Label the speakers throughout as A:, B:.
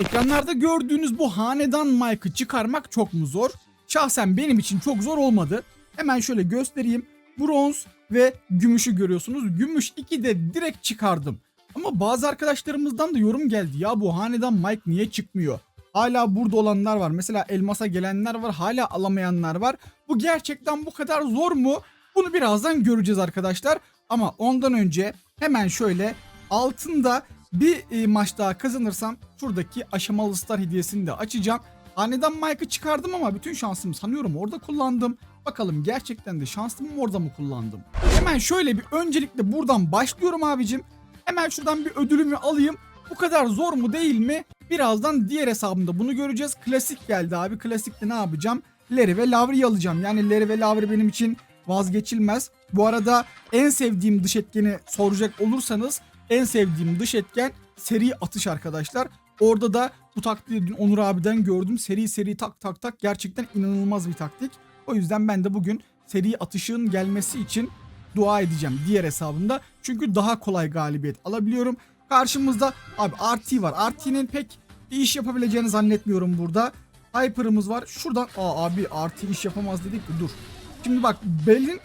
A: Ekranlarda gördüğünüz bu hanedan Mike'ı çıkarmak çok mu zor? Şahsen benim için çok zor olmadı. Hemen şöyle göstereyim. Bronz ve gümüşü görüyorsunuz. Gümüş 2'de direkt çıkardım. Ama bazı arkadaşlarımızdan da yorum geldi. Ya bu hanedan Mike niye çıkmıyor? Hala burada olanlar var. Mesela elmasa gelenler var. Hala alamayanlar var. Bu gerçekten bu kadar zor mu? Bunu birazdan göreceğiz arkadaşlar. Ama ondan önce hemen şöyle altında bir e, maç daha kazanırsam şuradaki aşamalı star hediyesini de açacağım. Hanedan Mike'ı çıkardım ama bütün şansımı sanıyorum orada kullandım. Bakalım gerçekten de şansımı orada mı kullandım? Hemen şöyle bir öncelikle buradan başlıyorum abicim. Hemen şuradan bir ödülümü alayım. Bu kadar zor mu değil mi? Birazdan diğer hesabımda bunu göreceğiz. Klasik geldi abi. Klasikte ne yapacağım? Larry ve Lavri'yi alacağım. Yani Larry ve Lavri benim için vazgeçilmez. Bu arada en sevdiğim dış etkeni soracak olursanız en sevdiğim dış etken seri atış arkadaşlar. Orada da bu taktiği dün Onur abiden gördüm. Seri seri tak tak tak gerçekten inanılmaz bir taktik. O yüzden ben de bugün seri atışın gelmesi için dua edeceğim diğer hesabımda. Çünkü daha kolay galibiyet alabiliyorum. Karşımızda abi RT var. RT'nin pek bir iş yapabileceğini zannetmiyorum burada. Hyper'ımız var. Şuradan aa abi RT iş yapamaz dedik de dur. Şimdi bak Bell'in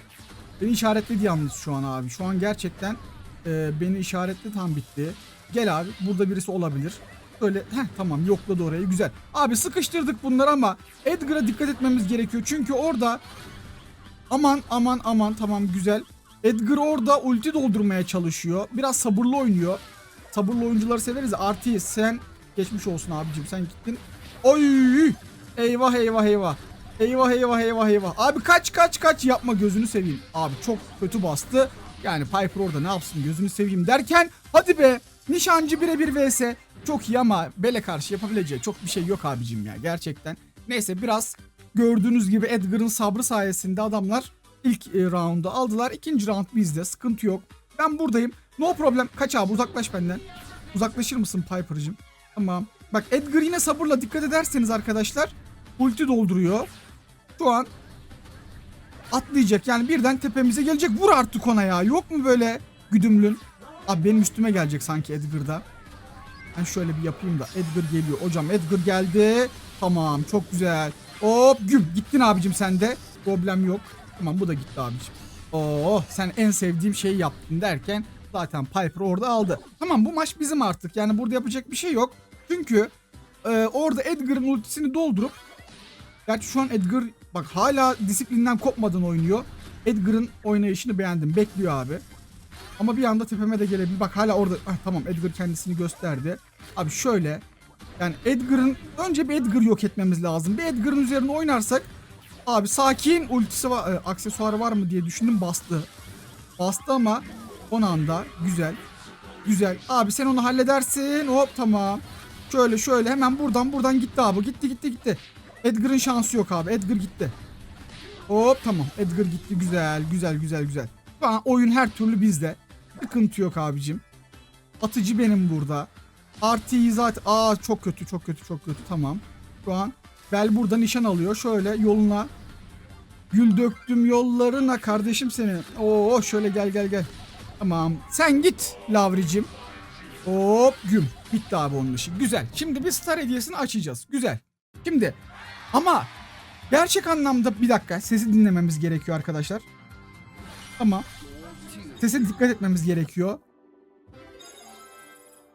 A: beni işaretledi yalnız şu an abi. Şu an gerçekten e, beni işaretli tam bitti. Gel abi burada birisi olabilir. Öyle heh tamam yokladı orayı güzel. Abi sıkıştırdık bunları ama Edgar'a dikkat etmemiz gerekiyor. Çünkü orada aman aman aman tamam güzel. Edgar orada ulti doldurmaya çalışıyor. Biraz sabırlı oynuyor. Sabırlı oyuncuları severiz. Artı sen geçmiş olsun abicim sen gittin. Oy! Eyvah eyvah eyvah. Eyvah eyvah eyvah eyvah. Abi kaç kaç kaç yapma gözünü seveyim. Abi çok kötü bastı. Yani Piper orada ne yapsın gözünü seveyim derken hadi be nişancı birebir vs. Çok iyi ama Bele karşı yapabileceği çok bir şey yok abicim ya gerçekten. Neyse biraz gördüğünüz gibi Edgar'ın sabrı sayesinde adamlar ilk e, roundu aldılar. İkinci round bizde sıkıntı yok. Ben buradayım. No problem. Kaç abi uzaklaş benden. Uzaklaşır mısın Piper'cığım? Tamam. Bak Edgar yine sabırla dikkat ederseniz arkadaşlar ulti dolduruyor. Şu an atlayacak yani birden tepemize gelecek. Vur artık ona ya. Yok mu böyle güdümlün? Abi benim üstüme gelecek sanki Edgar'da. Ben şöyle bir yapayım da. Edgar geliyor. Hocam Edgar geldi. Tamam çok güzel. Hop güm. Gittin abicim sen de. Problem yok. Tamam bu da gitti abicim. Oh sen en sevdiğim şeyi yaptın derken zaten Piper orada aldı. Tamam bu maç bizim artık. Yani burada yapacak bir şey yok. Çünkü e, orada Edgar'ın ultisini doldurup Gerçi şu an Edgar bak hala disiplinden kopmadan oynuyor. Edgar'ın oynayışını beğendim. Bekliyor abi. Ama bir anda tepeme de gelebilir. Bak hala orada. Ah, tamam Edgar kendisini gösterdi. Abi şöyle. Yani Edgar'ın önce bir Edgar yok etmemiz lazım. Bir Edgar'ın üzerine oynarsak abi sakin ultisi var, e, aksesuarı var mı diye düşündüm bastı. Bastı ama son anda güzel. Güzel. Abi sen onu halledersin. Hop tamam. Şöyle şöyle hemen buradan buradan gitti abi. Gitti gitti gitti. Edgar'ın şansı yok abi. Edgar gitti. Hop tamam. Edgar gitti. Güzel güzel güzel güzel. Şu an oyun her türlü bizde. Sıkıntı yok abicim. Atıcı benim burada. RT'yi zaten... Aa çok kötü çok kötü çok kötü. Tamam. Şu an Bel burada nişan alıyor. Şöyle yoluna. Gül döktüm yollarına kardeşim seni. Oo şöyle gel gel gel. Tamam. Sen git Lavricim. Hop güm. Bitti abi onun işi. Güzel. Şimdi bir star hediyesini açacağız. Güzel. Şimdi ama gerçek anlamda bir dakika sesi dinlememiz gerekiyor arkadaşlar. Ama sese dikkat etmemiz gerekiyor.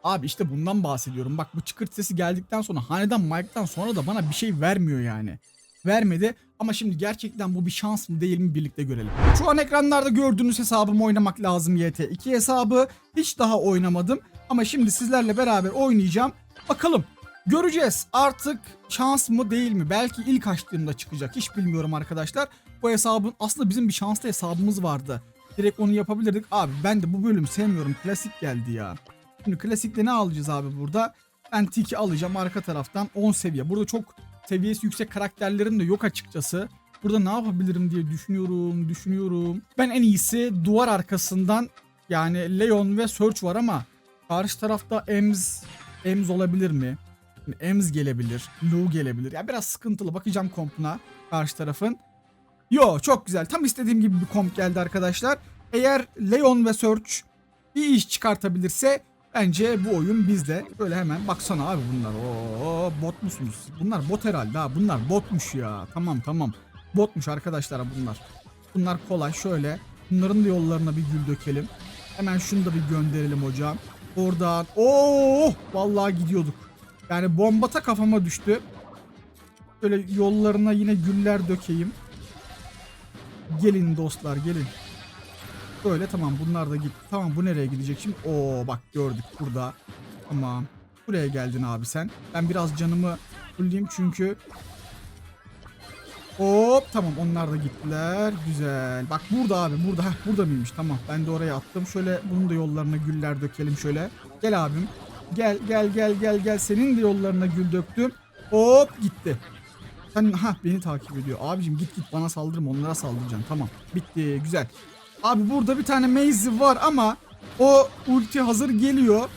A: Abi işte bundan bahsediyorum. Bak bu çıkırt sesi geldikten sonra hanedan Mike'dan sonra da bana bir şey vermiyor yani. Vermedi ama şimdi gerçekten bu bir şans mı değil mi birlikte görelim. Şu an ekranlarda gördüğünüz hesabımı oynamak lazım YT. 2 hesabı hiç daha oynamadım ama şimdi sizlerle beraber oynayacağım. Bakalım Göreceğiz artık şans mı değil mi? Belki ilk açtığımda çıkacak. Hiç bilmiyorum arkadaşlar. Bu hesabın aslında bizim bir şanslı hesabımız vardı. Direkt onu yapabilirdik. Abi ben de bu bölüm sevmiyorum. Klasik geldi ya. Şimdi klasikte ne alacağız abi burada? Ben Tiki alacağım arka taraftan 10 seviye. Burada çok seviyesi yüksek karakterlerim de yok açıkçası. Burada ne yapabilirim diye düşünüyorum, düşünüyorum. Ben en iyisi duvar arkasından yani Leon ve Search var ama karşı tarafta Ems, Ems olabilir mi? Ems gelebilir. Lu gelebilir. Ya biraz sıkıntılı. Bakacağım kompuna karşı tarafın. Yo çok güzel. Tam istediğim gibi bir komp geldi arkadaşlar. Eğer Leon ve Search bir iş çıkartabilirse Bence bu oyun bizde. Böyle hemen baksana abi bunlar. Oo bot musunuz? Bunlar bot herhalde ha. Bunlar botmuş ya. Tamam tamam. Botmuş arkadaşlar bunlar. Bunlar kolay. Şöyle bunların da yollarına bir gül dökelim. Hemen şunu da bir gönderelim hocam. Oradan. Oo vallahi gidiyorduk. Yani bombata kafama düştü. Şöyle yollarına yine güller dökeyim. Gelin dostlar gelin. Böyle tamam bunlar da gitti. Tamam bu nereye gidecek şimdi? Oo bak gördük burada. Tamam. Buraya geldin abi sen. Ben biraz canımı fulleyeyim çünkü Hop tamam onlar da gittiler. Güzel. Bak burada abi burada. Burada mıymış? Tamam. Ben de oraya attım. Şöyle bunun da yollarına güller dökelim şöyle. Gel abim. Gel gel gel gel gel. Senin de yollarına gül döktüm. Hop gitti. Sen ha beni takip ediyor. Abicim git git bana saldırma onlara saldıracaksın. Tamam. Bitti. Güzel. Abi burada bir tane Maze var ama o ulti hazır geliyor.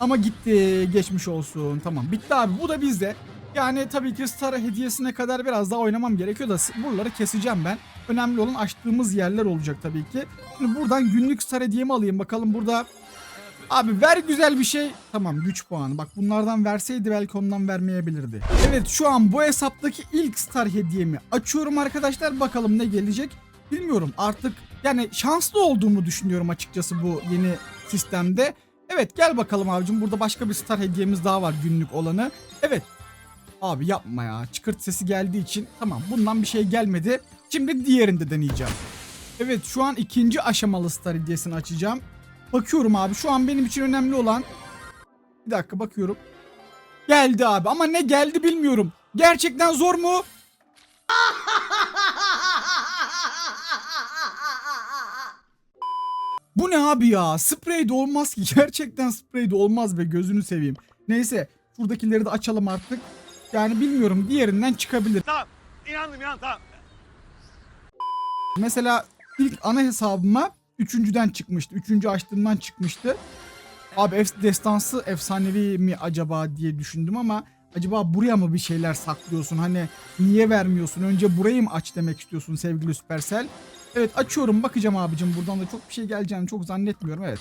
A: Ama gitti. Geçmiş olsun. Tamam. Bitti abi. Bu da bizde. Yani tabii ki Star hediyesine kadar biraz daha oynamam gerekiyor da buraları keseceğim ben. Önemli olan açtığımız yerler olacak tabii ki. Şimdi buradan günlük Star hediyemi alayım. Bakalım burada Abi ver güzel bir şey. Tamam güç puanı. Bak bunlardan verseydi belki ondan vermeyebilirdi. Evet şu an bu hesaptaki ilk star hediyemi açıyorum arkadaşlar. Bakalım ne gelecek. Bilmiyorum artık yani şanslı olduğumu düşünüyorum açıkçası bu yeni sistemde. Evet gel bakalım abicim burada başka bir star hediyemiz daha var günlük olanı. Evet Abi yapma ya. Çıkırt sesi geldiği için tamam bundan bir şey gelmedi. Şimdi diğerini de deneyeceğim. Evet şu an ikinci aşamalı star hediyesini açacağım. Bakıyorum abi şu an benim için önemli olan bir dakika bakıyorum. Geldi abi ama ne geldi bilmiyorum. Gerçekten zor mu? Bu ne abi ya? Sprey de olmaz ki. Gerçekten sprey de olmaz be gözünü seveyim. Neyse şuradakileri de açalım artık. Yani bilmiyorum diğerinden çıkabilir.
B: Tamam. İnandım inan tamam.
A: Mesela ilk ana hesabıma üçüncüden çıkmıştı. Üçüncü açtığımdan çıkmıştı. Abi destansı efsanevi mi acaba diye düşündüm ama acaba buraya mı bir şeyler saklıyorsun? Hani niye vermiyorsun? Önce burayı mı aç demek istiyorsun sevgili Supercell? Evet açıyorum bakacağım abicim buradan da çok bir şey geleceğini çok zannetmiyorum evet.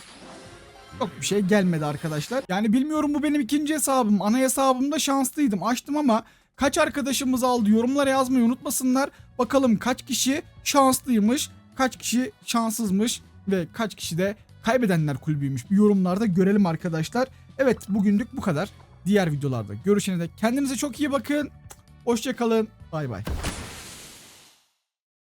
A: Çok bir şey gelmedi arkadaşlar. Yani bilmiyorum bu benim ikinci hesabım. Ana hesabımda şanslıydım. Açtım ama kaç arkadaşımız aldı yorumlara yazmayı unutmasınlar. Bakalım kaç kişi şanslıymış, kaç kişi şanssızmış ve kaç kişi de kaybedenler kulübüymüş. Bir yorumlarda görelim arkadaşlar. Evet bugünlük bu kadar. Diğer videolarda görüşene dek kendinize çok iyi bakın. Hoşçakalın. Bay bay.